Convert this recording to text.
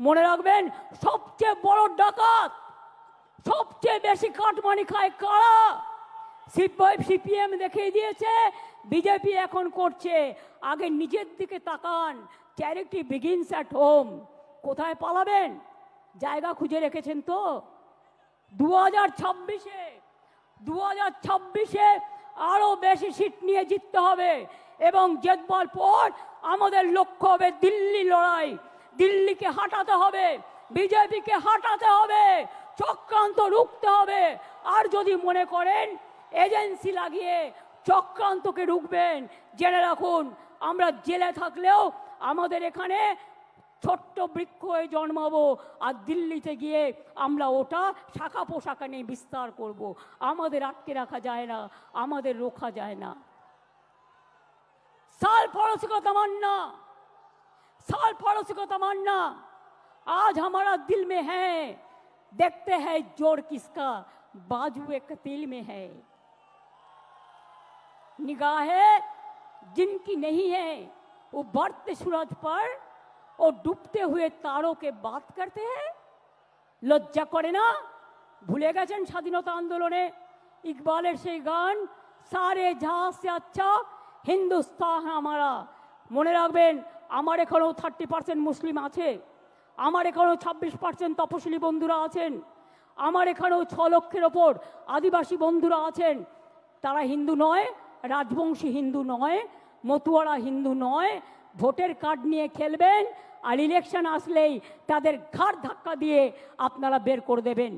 মনে রাখবেন, সবচেয়ে বড় ডাকাত, সবচেয়ে বেশি কাটমানি খায় কারা? সিপিএম দেখিয়ে দিয়েছে, বিজেপি এখন করছে। আগে নিজের দিকে তাকান চ্যারিটি বিগিনস অ্যাট হোম কোথায় পালাবেন? জায়গা খুঁজে রেখেছেন তো? দু হাজার ছাব্বিশে দু হাজার ছাব্বিশে আরও বেশি সিট নিয়ে জিততে হবে। এবং জেতবার পর আমাদের লক্ষ্য হবে দিল্লি লড়াই। দিল্লিকে হাঁটাতে হবে, বিজেপিকে হাঁটাতে হবে, চক্রান্ত রুখতে হবে। আর যদি মনে করেন, এজেন্সি লাগিয়ে চক্রান্তকে রুখবেন, জেনে রাখুন, আমরা জেলে থাকলেও আমাদের এখানে ছোট্ট বৃক্ষ হয়ে জন্মাবো, আর দিল্লিতে গিয়ে আমরা ওটা শাখা পোশাকা নিয়ে বিস্তার করব। আমাদের আটকে রাখা যায় না, আমাদের রোখা যায় না। সাল ফরসিকতা মান্না। तमन्ना साल पड़ोसी को तमन्ना आज हमारा दिल में है देखते हैं जोर किसका बाजू एक तिल में है निगाहें जिनकी नहीं है वो बढ़ते सूरज पर और डूबते हुए तारों के बात करते हैं লজ্জা করে না ভুলে গেছেন স্বাধীনতা আন্দোলনে ইকবালের সেই গান সারে জাহাজ সে আচ্ছা হিন্দুস্তান আমারা মনে রাখবেন আমার এখানেও থার্টি পার্সেন্ট মুসলিম আছে। আমার এখানেও ছাব্বিশ পার্সেন্ট তপশিলি বন্ধুরা আছেন। আমার এখানেও ছ লক্ষের ওপর আদিবাসী বন্ধুরা আছেন। তারা হিন্দু নয়, রাজবংশী হিন্দু নয়, মতুয়ারা হিন্দু নয়, ভোটের কার্ড নিয়ে খেলবেন আর ইলেকশন আসলেই তাদের ঘাড় ধাক্কা দিয়ে আপনারা বের করে দেবেন।